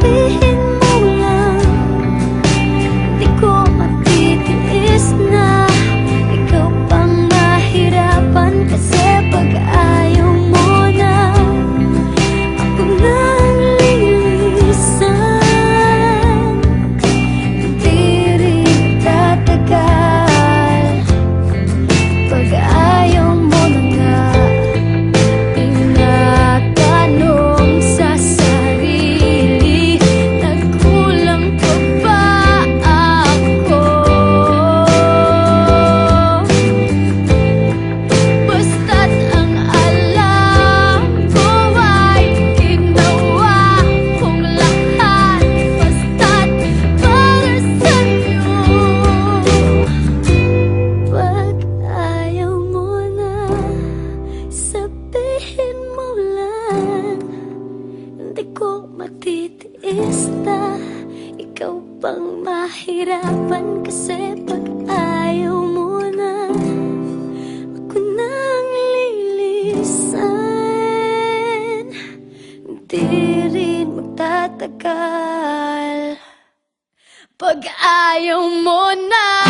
be pang mahirapan kasi pag ayaw mo na ako nang lilisan. Hindi rin magtatagal. Pag ayaw mo na